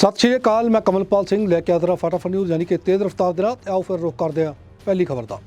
ਸਤਿ ਸ਼੍ਰੀ ਅਕਾਲ, ਮੈਂ ਕਮਲਪਾਲ ਸਿੰਘ, ਲੈ ਕੇ ਆਦਰਾ ਫਟਾਫਟ ਨਿਊਜ਼ ਯਾਨੀ ਕਿ ਤੇਜ਼ ਰਫ਼ਤਾਰ ਦੇ ਨਾਲ ਆਓ ਫਿਰ ਰੁਕ ਕਰਦੇ ਹਾਂ ਪਹਿਲੀ ਖਬਰ ਦਾ।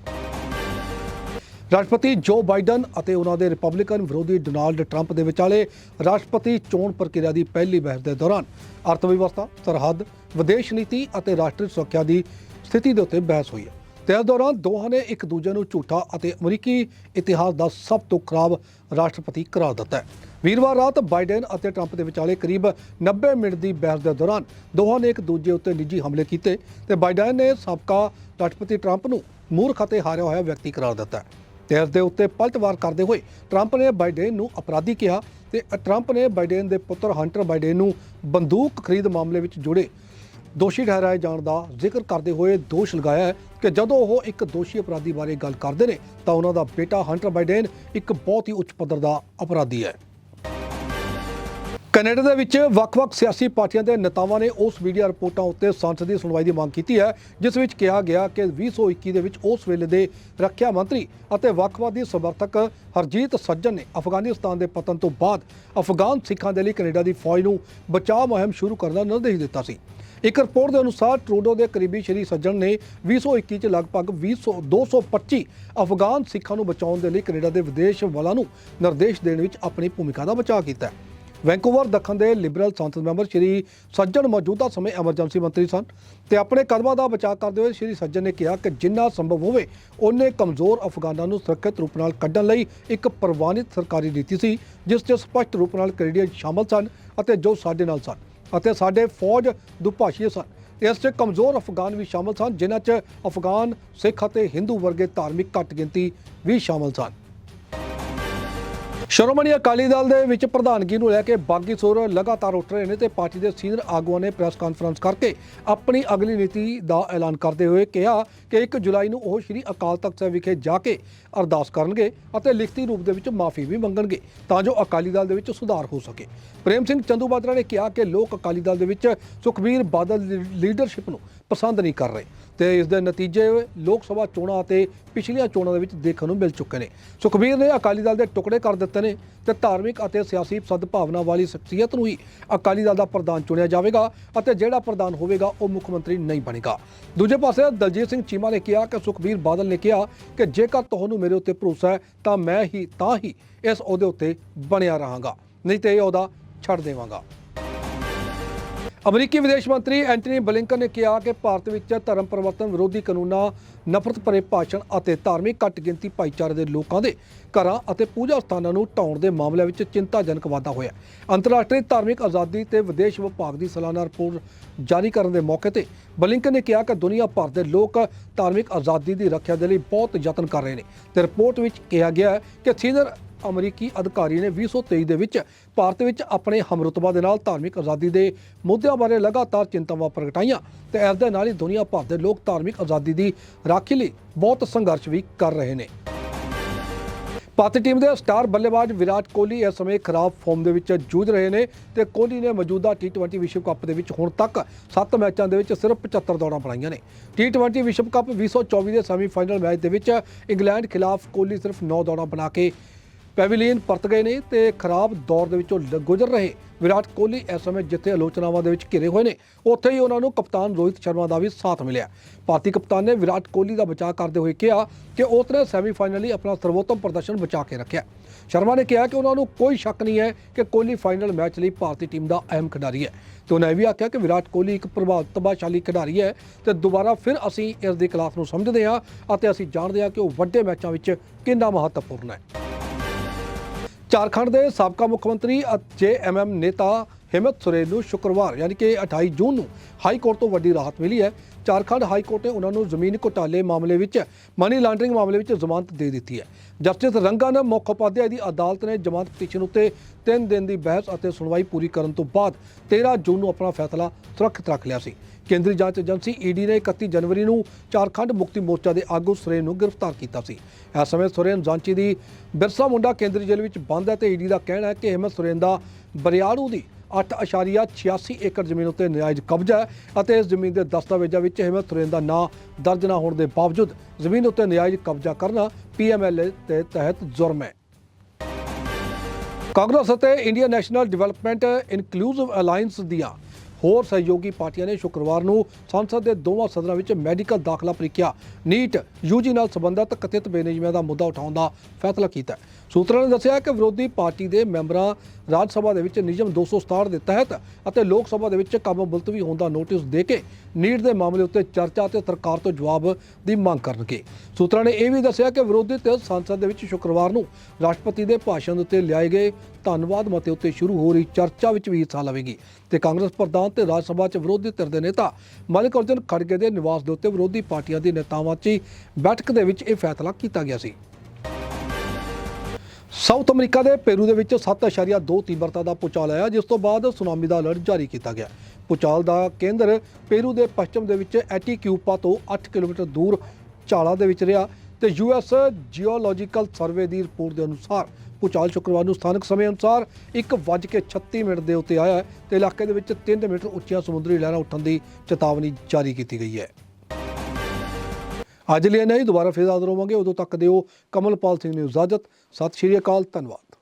ਰਾਸ਼ਟਰਪਤੀ ਜੋ ਬਾਈਡਨ ਅਤੇ ਉਹਨਾਂ ਦੇ ਰਿਪਬਲਿਕਨ ਵਿਰੋਧੀ ਡੋਨਾਲਡ ਟਰੰਪ ਦੇ ਵਿਚਾਲੇ ਰਾਸ਼ਟਰਪਤੀ ਚੋਣ ਪ੍ਰਕਿਰਿਆ ਦੀ ਪਹਿਲੀ ਬਹਿਸ ਦੇ ਦੌਰਾਨ ਅਰਥ ਵਿਵਸਥਾ, ਸਰਹੱਦ, ਵਿਦੇਸ਼ ਨੀਤੀ ਅਤੇ ਰਾਸ਼ਟਰੀ ਸੁਰੱਖਿਆ ਦੀ ਸਥਿਤੀ ਦੇ ਉੱਤੇ ਬਹਿਸ ਹੋਈ ਹੈ। ਤੇ ਇਸ ਦੌਰਾਨ ਦੋਹਾਂ ਨੇ ਇੱਕ ਦੂਜੇ ਨੂੰ ਝੂਠਾ ਅਤੇ ਅਮਰੀਕੀ ਇਤਿਹਾਸ ਦਾ ਸਭ ਤੋਂ ਖਰਾਬ ਰਾਸ਼ਟਰਪਤੀ ਕਰਾਰ ਦਿੱਤਾ ਹੈ। ਵੀਰਵਾਰ ਰਾਤ ਬਾਈਡਨ ਅਤੇ ਟਰੰਪ ਦੇ ਵਿਚਾਲੇ ਕਰੀਬ 90 ਮਿੰਟ ਦੀ ਬਹਿਸ ਦੇ ਦੌਰਾਨ ਦੋਹਾਂ ਨੇ ਇੱਕ ਦੂਜੇ ਉੱਤੇ ਨਿੱਜੀ ਹਮਲੇ ਕੀਤੇ ਤੇ ਬਾਈਡਨ ਨੇ ਸਾਬਕਾ ਰਾਸ਼ਟਰਪਤੀ ਟਰੰਪ ਨੂੰ ਮੂਰਖ ਅਤੇ ਹਾਰਿਆ ਹੋਇਆ ਵਿਅਕਤੀ ਕਰਾਰ ਦਿੱਤਾ ਹੈ। ਤੇ ਇਸ ਦੇ ਉੱਤੇ ਪਲਟਵਾਰ ਕਰਦੇ ਹੋਏ ਟਰੰਪ ਨੇ ਬਾਈਡਨ ਨੂੰ ਅਪਰਾਧੀ ਕਿਹਾ ਤੇ ਟਰੰਪ ਨੇ ਬਾਈਡਨ ਦੇ ਪੁੱਤਰ ਹੰਟਰ ਬਾਈਡਨ ਨੂੰ ਬੰਦੂਕ ਖਰੀਦ ਮਾਮਲੇ ਵਿੱਚ ਜੁੜੇ। ਦੋਸ਼ੀ ਠਹਿਰਾਏ ਜਾਣ ਦਾ ਜ਼ਿਕਰ ਕਰਦੇ ਹੋਏ ਦੋਸ਼ ਲਗਾਇਆ ਹੈ ਕਿ ਜਦੋਂ ਉਹ ਇੱਕ ਦੋਸ਼ੀ ਅਪਰਾਧੀ ਬਾਰੇ ਗੱਲ ਕਰਦੇ ਨੇ, ਤਾਂ ਉਹਨਾਂ ਦਾ ਬੇਟਾ ਹੰਟਰ ਬਾਈਡਨ ਇੱਕ ਬਹੁਤ ਹੀ ਉੱਚ ਪੱਧਰ ਦਾ ਅਪਰਾਧੀ ਹੈ। ਕੈਨੇਡਾ ਦੇ ਵਿੱਚ ਵੱਖ-ਵੱਖ ਸਿਆਸੀ ਪਾਰਟੀਆਂ ਦੇ ਨੇਤਾਵਾਂ ਨੇ ਉਸ ਮੀਡੀਆ ਰਿਪੋਰਟਾਂ ਉੱਤੇ ਸੰਸਦੀ ਸੁਣਵਾਈ ਦੀ ਮੰਗ ਕੀਤੀ ਹੈ, ਜਿਸ ਵਿੱਚ ਕਿਹਾ ਗਿਆ ਕਿ 2021 ਦੇ ਵਿੱਚ ਉਸ ਵੇਲੇ ਦੇ ਰੱਖਿਆ ਮੰਤਰੀ ਅਤੇ ਵੱਖਵਾਦੀ ਸਮਰਥਕ ਹਰਜੀਤ ਸੱਜਣ ਨੇ ਅਫਗਾਨਿਸਤਾਨ ਦੇ ਪਤਨ ਤੋਂ ਬਾਅਦ ਅਫਗਾਨ ਸਿੱਖਾਂ ਦੇ ਲਈ ਕੈਨੇਡਾ ਦੀ ਫੌਜ ਨੂੰ ਬਚਾਅ ਮੁਹਿੰਮ ਸ਼ੁਰੂ ਕਰਨ ਦਾ ਨਿਰਦੇਸ਼ ਦਿੱਤਾ ਸੀ। ਇੱਕ ਰਿਪੋਰਟ ਦੇ ਅਨੁਸਾਰ ਟਰੂਡੋ ਦੇ ਕਰੀਬੀ ਸ਼੍ਰੀ ਸੱਜਣ ਨੇ 2021 ਚ ਲਗਭਗ 200 225 ਅਫਗਾਨ ਸਿੱਖਾਂ ਨੂੰ ਬਚਾਉਣ ਦੇ ਲਈ ਕੈਨੇਡਾ ਦੇ ਵਿਦੇਸ਼ ਵਾਲਾਂ ਨੂੰ ਨਿਰਦੇਸ਼ ਦੇਣ ਵਿੱਚ ਆਪਣੀ ਭੂਮਿਕਾ ਦਾ ਬਚਾਅ ਕੀਤਾ ਹੈ। ਵੈਂਕੂਵਰ ਦੱਖਣ ਦੇ ਲਿਬਰਲ ਸੰਸਦ ਮੈਂਬਰ ਸ਼੍ਰੀ ਸੱਜਣ ਮੌਜੂਦਾ ਸਮੇਂ ਐਮਰਜੈਂਸੀ ਮੰਤਰੀ ਸਨ ਤੇ ਆਪਣੇ ਕਦਮਾਂ ਦਾ ਬਚਾਅ ਕਰਦੇ ਹੋਏ ਸ਼੍ਰੀ ਸੱਜਣ ਨੇ ਕਿਹਾ ਕਿ ਜਿੰਨਾ ਸੰਭਵ ਹੋਵੇ ਉਹਨੇ ਕਮਜ਼ੋਰ ਅਫਗਾਨਾਂ ਨੂੰ ਸੁਰੱਖਿਅਤ ਰੂਪ ਨਾਲ ਕੱਢਣ ਲਈ ਇੱਕ ਪ੍ਰਵਾਨਿਤ ਸਰਕਾਰੀ ਨੀਤੀ ਸੀ, ਜਿਸ 'ਚ ਸਪਸ਼ਟ ਰੂਪ ਨਾਲ ਕੈਨੇਡੀਅਨ ਸ਼ਾਮਲ ਸਨ ਅਤੇ ਜੋ ਸਾਡੇ ਨਾਲ ਸਨ। ਅਤੇ ਸਾਡੇ ਫੌਜ ਦੁਭਾਸ਼ੀ ਸਨ। ਇਸ 'ਚ ਕਮਜ਼ੋਰ ਅਫਗਾਨ ਵੀ ਸ਼ਾਮਲ ਸਨ, ਜਿਨ੍ਹਾਂ 'ਚ ਅਫਗਾਨ, ਸਿੱਖ ਅਤੇ ਹਿੰਦੂ ਵਰਗੇ ਧਾਰਮਿਕ ਘੱਟ ਗਿਣਤੀ ਵੀ ਸ਼ਾਮਲ ਸਨ। ਸ਼੍ਰੋਮਣੀ ਅਕਾਲੀ ਦਲ ਦੇ ਵਿੱਚ ਪ੍ਰਧਾਨਗੀ ਨੂੰ ਲੈ ਕੇ ਬਾਗੀ ਸੁਰ ਲਗਾਤਾਰ ਉੱਠ ਰਹੇ ਨੇ ਤੇ ਪਾਰਟੀ ਦੇ ਸੀਨੀਅਰ ਆਗੂਆਂ ਨੇ ਪ੍ਰੈਸ ਕਾਨਫਰੰਸ ਕਰਕੇ ਆਪਣੀ ਅਗਲੀ ਨੀਤੀ ਦਾ ਐਲਾਨ ਕਰਦੇ ਹੋਏ ਕਿਹਾ ਕਿ 1 ਜੁਲਾਈ ਨੂੰ ਉਹ ਸ਼੍ਰੀ ਅਕਾਲ ਤਖਤ ਸਾਹਿਬ ਵਿਖੇ ਜਾ ਕੇ ਅਰਦਾਸ ਕਰਨਗੇ ਅਤੇ ਲਿਖਤੀ ਰੂਪ ਦੇ ਵਿੱਚ ਮਾਫੀ ਵੀ ਮੰਗਣਗੇ ਤਾਂ ਜੋ ਅਕਾਲੀ ਦਲ ਦੇ ਵਿੱਚ ਸੁਧਾਰ ਹੋ ਸਕੇ। ਪ੍ਰੇਮ ਸਿੰਘ ਚੰਦੂਮਾਜਰਾ ਨੇ ਕਿਹਾ ਕਿ ਲੋਕ ਅਕਾਲੀ ਦਲ ਦੇ ਵਿੱਚ ਸੁਖਬੀਰ ਬਾਦਲ ਦੀ ਲੀਡਰਸ਼ਿਪ ਨੂੰ ਪਸੰਦ ਨਹੀਂ ਕਰ ਰਹੇ ਤੇ ਇਸ ਦੇ ਨਤੀਜੇ ਲੋਕ ਸਭਾ ਚੋਣਾਂ ਅਤੇ ਪਿਛਲੀਆਂ ਚੋਣਾਂ ਦੇ ਵਿੱਚ ਦੇਖਣ ਨੂੰ ਮਿਲ ਚੁੱਕੇ ਨੇ। ਸੁਖਬੀਰ ਨੇ ਅਕਾਲੀ ਦਲ ਦੇ ਟੁਕੜੇ ਕਰ ਦਿੱਤੇ ਨੇ ਤੇ ਧਾਰਮਿਕ ਅਤੇ ਸਿਆਸੀ ਸਦਭਾਵਨਾ ਵਾਲੀ ਸ਼ਖਸੀਅਤ ਨੂੰ ਹੀ ਅਕਾਲੀ ਦਲ ਦਾ ਪ੍ਰਧਾਨ ਚੁਣਿਆ ਜਾਵੇਗਾ ਅਤੇ ਜਿਹੜਾ ਪ੍ਰਧਾਨ ਹੋਵੇਗਾ ਉਹ ਮੁੱਖ ਮੰਤਰੀ ਨਹੀਂ ਬਣੇਗਾ। ਦੂਜੇ ਪਾਸੇ ਦਲਜੀਤ ਸਿੰਘ ਚੀਮਾ ਨੇ ਕਿਹਾ ਕਿ ਸੁਖਬੀਰ ਬਾਦਲ ਨੇ ਕਿਹਾ ਕਿ ਜੇਕਰ ਤੁਹਾਨੂੰ ਮੇਰੇ ਉੱਤੇ ਭਰੋਸਾ ਹੈ ਤਾਂ ਮੈਂ ਹੀ ਤਾਂ ਹੀ ਇਸ ਅਹੁਦੇ ਉੱਤੇ ਬਣਿਆ ਰਹਾਂਗਾ, ਨਹੀਂ ਤੇ ਇਹ ਅਹੁਦਾ ਛੱਡ ਦੇਵਾਂਗਾ। ਅਮਰੀਕੀ ਵਿਦੇਸ਼ ਮੰਤਰੀ ਐਂਟਨੀ ਬਲਿੰਕਨ ਨੇ ਕਿਹਾ ਕਿ ਭਾਰਤ ਵਿੱਚ ਧਰਮ ਪਰਿਵਰਤਨ ਵਿਰੋਧੀ ਕਾਨੂੰਨਾਂ, ਨਫ਼ਰਤ ਭਰੇ ਭਾਸ਼ਣ ਅਤੇ ਧਾਰਮਿਕ ਘੱਟ ਗਿਣਤੀ ਭਾਈਚਾਰੇ ਦੇ ਲੋਕਾਂ ਦੇ ਘਰਾਂ ਅਤੇ ਪੂਜਾ ਸਥਾਨਾਂ ਨੂੰ ਢਾਉਣ ਦੇ ਮਾਮਲਿਆਂ ਵਿੱਚ ਚਿੰਤਾਜਨਕ ਵਾਧਾ ਹੋਇਆ ਅੰਤਰਰਾਸ਼ਟਰੀ ਧਾਰਮਿਕ ਆਜ਼ਾਦੀ ਤੇ ਵਿਦੇਸ਼ ਵਿਭਾਗ ਦੀ ਸਾਲਾਨਾ ਰਿਪੋਰਟ ਜਾਰੀ ਕਰਨ ਦੇ ਮੌਕੇ ਤੇ ਬਲਿੰਕਨ ਨੇ ਕਿਹਾ ਕਿ ਦੁਨੀਆ ਭਰ ਦੇ ਲੋਕ ਧਾਰਮਿਕ ਆਜ਼ਾਦੀ ਦੀ ਰੱਖਿਆ ਦੇ ਲਈ ਬਹੁਤ ਯਤਨ ਕਰ ਰਹੇ ਨੇ ਤੇ ਰਿਪੋਰਟ ਵਿੱਚ ਕਿਹਾ ਗਿਆ ਹੈ ਕਿ ਸੀਨੀਅਰ ਅਮਰੀਕੀ ਅਧਿਕਾਰੀ ਨੇ 2023 ਦੇ ਵਿੱਚ ਭਾਰਤ ਵਿੱਚ ਆਪਣੇ ਹਮਰਤਬਾ ਦੇ ਨਾਲ ਧਾਰਮਿਕ ਆਜ਼ਾਦੀ ਦੇ ਮੁੱਦਿਆਂ ਬਾਰੇ ਲਗਾਤਾਰ ਚਿੰਤਾਵਾਂ ਪ੍ਰਗਟਾਈਆਂ ਤੇ ਇਸ ਦੇ ਨਾਲ ਹੀ ਦੁਨੀਆ ਭਰ ਦੇ ਲੋਕ ਧਾਰਮਿਕ ਆਜ਼ਾਦੀ ਦੀ ਰਾਖੀ ਲਈ ਬਹੁਤ ਸੰਘਰਸ਼ ਵੀ ਕਰ ਰਹੇ ਨੇ। ਭਾਰਤੀ ਟੀਮ ਦੇ ਸਟਾਰ ਬੱਲੇਬਾਜ਼ ਵਿਰਾਟ ਕੋਹਲੀ ਇਸ ਸਮੇਂ ਖਰਾਬ ਫਾਰਮ ਦੇ ਵਿੱਚ ਜੂਝ ਰਹੇ ਨੇ ਤੇ ਕੋਹਲੀ ਨੇ ਮੌਜੂਦਾ ਟੀ20 ਵਿਸ਼ਵ ਕੱਪ ਦੇ ਵਿੱਚ ਹੁਣ ਤੱਕ 7 ਮੈਚਾਂ ਦੇ ਵਿੱਚ ਸਿਰਫ 75 ਦੌੜਾਂ ਬਣਾਈਆਂ ਨੇ। ਟੀ20 ਵਿਸ਼ਵ ਕੱਪ 2024 ਦੇ ਸੈਮੀਫਾਈਨਲ ਮੈਚ ਦੇ ਵਿੱਚ ਇੰਗਲੈਂਡ ਖਿਲਾਫ ਕੋਹਲੀ ਸਿਰਫ 9 ਦੌੜਾਂ ਬਣਾ ਕੇ ਪੈਵੀਲੀਅਨ ਪਰਤ ਗਏ ਨੇ ਤੇ ਖਰਾਬ ਦੌਰ ਦੇ ਵਿੱਚੋਂ ਲ- ਗੁਜ਼ਰ ਰਹੇ ਵਿਰਾਟ ਕੋਹਲੀ ਇਸ ਸਮੇਂ ਜਿੱਥੇ ਆਲੋਚਨਾਵਾਂ ਦੇ ਵਿੱਚ ਘਿਰੇ ਹੋਏ ਨੇ, ਉੱਥੇ ਹੀ ਉਹਨਾਂ ਨੂੰ ਕਪਤਾਨ ਰੋਹਿਤ ਸ਼ਰਮਾ ਦਾ ਵੀ ਸਾਥ ਮਿਲਿਆ। ਭਾਰਤੀ ਕਪਤਾਨ ਨੇ ਵਿਰਾਟ ਕੋਹਲੀ ਦਾ ਬਚਾਅ ਕਰਦੇ ਹੋਏ ਕਿਹਾ ਕਿ ਉਸਨੇ ਸੈਮੀਫਾਈਨਲ ਲਈ ਆਪਣਾ ਸਰਵੋਤਮ ਪ੍ਰਦਰਸ਼ਨ ਬਚਾ ਕੇ ਰੱਖਿਆ। ਸ਼ਰਮਾ ਨੇ ਕਿਹਾ ਕਿ ਉਹਨਾਂ ਨੂੰ ਕੋਈ ਸ਼ੱਕ ਨਹੀਂ ਹੈ ਕਿ ਕੋਹਲੀ ਫਾਈਨਲ ਮੈਚ ਲਈ ਭਾਰਤੀ ਟੀਮ ਦਾ ਅਹਿਮ ਖਿਡਾਰੀ ਹੈ। ਤੇ ਉਹਨਾਂ ਇਹ ਵੀ ਆਖਿਆ ਕਿ ਵਿਰਾਟ ਕੋਹਲੀ ਇੱਕ ਪ੍ਰਭਾਵਸ਼ਾਲੀ ਖਿਡਾਰੀ ਹੈ ਤੇ ਦੁਬਾਰਾ ਫਿਰ ਅਸੀਂ ਇਸ ਦੀ ਕਲਾਸ ਨੂੰ ਸਮਝਦੇ ਹਾਂ ਅਤੇ ਅਸੀਂ ਜਾਣਦੇ ਹਾਂ ਕਿ ਉਹ ਵੱਡੇ ਮੈਚਾਂ ਵਿੱਚ ਕਿੰਨਾ ਮਹੱਤਵਪੂਰਨ ਹੈ। ਝਾਰਖੰਡ ਦੇ ਸਾਬਕਾ ਮੁੱਖ ਮੰਤਰੀ ਅਤੇ ਐਮਐਮ ਨੇਤਾ ਹਿੰਮਤ ਸੁਰੇਨ ਨੂੰ ਸ਼ੁੱਕਰਵਾਰ, ਯਾਨੀ ਕਿ 28 ਜੂਨ ਨੂੰ ਹਾਈ ਕੋਰਟ ਤੋਂ ਵੱਡੀ ਰਾਹਤ ਮਿਲੀ ਹੈ। ਝਾਰਖੰਡ ਹਾਈ ਕੋਰਟ ਨੇ ਉਹਨਾਂ ਨੂੰ ਜ਼ਮੀਨ ਘੁਟਾਲੇ ਮਾਮਲੇ ਵਿੱਚ ਮਨੀ ਲਾਂਡਰਿੰਗ ਮਾਮਲੇ ਵਿੱਚ ਜ਼ਮਾਨਤ ਦੇ ਦਿੱਤੀ ਹੈ। ਜਸਟਿਸ ਰੰਗਨ ਮੁਖੋਪਾਧਿਆਏ ਦੀ ਅਦਾਲਤ ਨੇ ਜ਼ਮਾਨਤ ਪਟੀਸ਼ਨ ਉੱਤੇ 3 ਦਿਨ ਦੀ ਬਹਿਸ ਅਤੇ ਸੁਣਵਾਈ ਪੂਰੀ ਕਰਨ ਤੋਂ ਬਾਅਦ 13 ਜੂਨ ਨੂੰ ਆਪਣਾ ਫੈਸਲਾ ਸੁਰੱਖਿਅਤ ਰੱਖ ਲਿਆ ਸੀ। ਕੇਂਦਰੀ ਜਾਂਚ ਏਜੰਸੀ ਈਡੀ ਨੇ 31 ਜਨਵਰੀ ਨੂੰ ਝਾਰਖੰਡ ਮੁਕਤੀ ਮੋਰਚਾ ਦੇ ਆਗੂ ਸੁਰੇਨ ਨੂੰ ਗ੍ਰਿਫਤਾਰ ਕੀਤਾ ਸੀ। ਇਸ ਸਮੇਂ ਸੁਰੇਨ ਜਾਂਚੀ ਦੀ ਬਿਰਸਾ ਮੁੰਡਾ ਕੇਂਦਰੀ ਜੇਲ੍ਹ ਵਿੱਚ ਬੰਦ ਹੈ ਤੇ ਈਡੀ ਦਾ ਕਹਿਣਾ ਹੈ ਕਿ ਹਿੰਮਤ ਸੁਰੇਨ ਦਾ ਬਰਿਆੜੂ ਦੀ 8.86 ਏਕੜ ਜ਼ਮੀਨ ਉੱਤੇ ਨਜਾਇਜ਼ ਕਬਜ਼ਾ ਹੈ ਅਤੇ ਇਸ ਜ਼ਮੀਨ ਦੇ ਦਸਤਾਵੇਜ਼ਾਂ ਵਿੱਚ ਹਿੰਮਤ ਸੁਰੇਨ ਦਾ ਨਾਂ ਦਰਜ ਨਾ ਹੋਣ ਦੇ ਬਾਵਜੂਦ ਜ਼ਮੀਨ ਉੱਤੇ ਨਜਾਇਜ਼ ਕਬਜ਼ਾ ਕਰਨਾ ਪੀਐਮਐਲਏ ਦੇ ਤਹਿਤ ਜੁਰਮ ਹੈ। ਕਾਂਗਰਸ ਅਤੇ Indian national development inclusive alliance ਦੀਆਂ ਹੋਰ ਸਹਿਯੋਗੀ ਪਾਰਟੀਆਂ ਨੇ ਸ਼ੁੱਕਰਵਾਰ ਨੂੰ ਸੰਸਦ ਦੇ ਦੋਵਾਂ ਸਦਨਾਂ ਵਿੱਚ ਮੈਡੀਕਲ ਦਾਖਲਾ ਪ੍ਰੀਖਿਆ, ਨੀਟ ਯੂਜੀ ਨਾਲ ਸੰਬੰਧਿਤ ਕਥਿਤ ਬੇਨਿਯਮੀਆਂ ਦਾ ਮੁੱਦਾ ਉਠਾਉਣ ਦਾ ਫੈਸਲਾ ਕੀਤਾ ਸੂਤਰਾਂ ਨੇ ਦੱਸਿਆ ਕਿ ਵਿਰੋਧੀ ਪਾਰਟੀ ਦੇ ਮੈਂਬਰਾਂ ਰਾਜ ਸਭਾ ਦੇ ਵਿੱਚ ਨਿਯਮ 267 ਦੇ ਤਹਿਤ ਅਤੇ ਲੋਕ ਸਭਾ ਦੇ ਵਿੱਚ ਕੰਮ ਮੁਲਤਵੀ ਹੋਣ ਦਾ ਨੋਟਿਸ ਦੇ ਕੇ ਨੀਟ ਦੇ ਮਾਮਲੇ ਉੱਤੇ ਚਰਚਾ ਅਤੇ ਸਰਕਾਰ ਤੋਂ ਜਵਾਬ ਦੀ ਮੰਗ ਕਰਨਗੇ। ਸੂਤਰਾਂ ਨੇ ਇਹ ਵੀ ਦੱਸਿਆ ਕਿ ਵਿਰੋਧੀ ਧਿਰ ਸੰਸਦ ਦੇ ਵਿੱਚ ਸ਼ੁੱਕਰਵਾਰ ਨੂੰ ਰਾਸ਼ਟਰਪਤੀ ਦੇ ਭਾਸ਼ਣ ਉੱਤੇ ਲਿਆਏ ਗਏ ਧੰਨਵਾਦ ਮਤੇ ਉੱਤੇ ਸ਼ੁਰੂ ਹੋ ਰਹੀ ਚਰਚਾ ਵਿੱਚ ਵੀ ਹਿੱਸਾ ਲਵੇਗੀ ਤੇ ਕਾਂਗਰਸ ਪ੍ਰਧਾਨ ਤੇ ਰਾਜ ਸਭਾ 'ਚ ਵਿਰੋਧੀ ਧਿਰ ਦੇ ਨੇਤਾ ਮਲਿਕ ਅਰਜਨ ਖੜਗੇ ਦੇ ਨਿਵਾਸ ਦੇ ਉੱਤੇ ਵਿਰੋਧੀ ਪਾਰਟੀਆਂ ਦੇ ਨੇਤਾਵਾਂ 'ਚ ਬੈਠਕ ਦੇ ਵਿੱਚ ਇਹ ਫੈਸਲਾ ਕੀਤਾ ਗਿਆ ਸੀ। ਸਾਊਥ ਅਮਰੀਕਾ ਦੇ ਪੇਰੂ ਦੇ ਵਿੱਚ 7.2 ਤੀਬਰਤਾ ਦਾ ਭੂਚਾਲ ਆਇਆ, ਜਿਸ ਤੋਂ ਬਾਅਦ ਸੁਨਾਮੀ ਦਾ ਅਲਰਟ ਜਾਰੀ ਕੀਤਾ ਗਿਆ। ਭੂਚਾਲ ਦਾ ਕੇਂਦਰ ਪੇਰੂ ਦੇ ਪੱਛਮ ਦੇ ਵਿੱਚ ਐਟੀਕਿਊਪਾ ਤੋਂ 8 ਕਿਲੋਮੀਟਰ ਦੂਰ ਚਾਲਾ ਦੇ ਵਿੱਚ ਰਿਹਾ ਤੇ ਯੂਐਸ ਜੀਓਲੋਜੀਕਲ ਸਰਵੇ ਦੀ ਰਿਪੋਰਟ ਦੇ ਅਨੁਸਾਰ ਭੂਚਾਲ ਸ਼ੁੱਕਰਵਾਰ ਨੂੰ ਸਥਾਨਕ ਸਮੇਂ ਅਨੁਸਾਰ 1:36 ਮਿੰਟ ਦੇ ਉੱਤੇ ਆਇਆ ਹੈ ਤੇ ਇਲਾਕੇ ਦੇ ਵਿੱਚ 3 ਮੀਟਰ ਉੱਚੀਆਂ ਸਮੁੰਦਰੀ ਲਹਿਰਾਂ ਉੱਠਣ ਦੀ ਚੇਤਾਵਨੀ ਜਾਰੀ ਕੀਤੀ ਗਈ ਹੈ। ਅੱਜ ਲਈ ਨਹੀਂ ਦੁਬਾਰਾ ਫੇਰ ਹਾਜ਼ਰ ਹੋਵਾਂਗੇ। ਉਦੋਂ ਤੱਕ ਦਿਓ ਕਮਲਪਾਲ ਸਿੰਘ ਨੂੰ ਇਜਾਜ਼ਤ। ਸਤਿ ਸ਼੍ਰੀ ਅਕਾਲ। ਧੰਨਵਾਦ।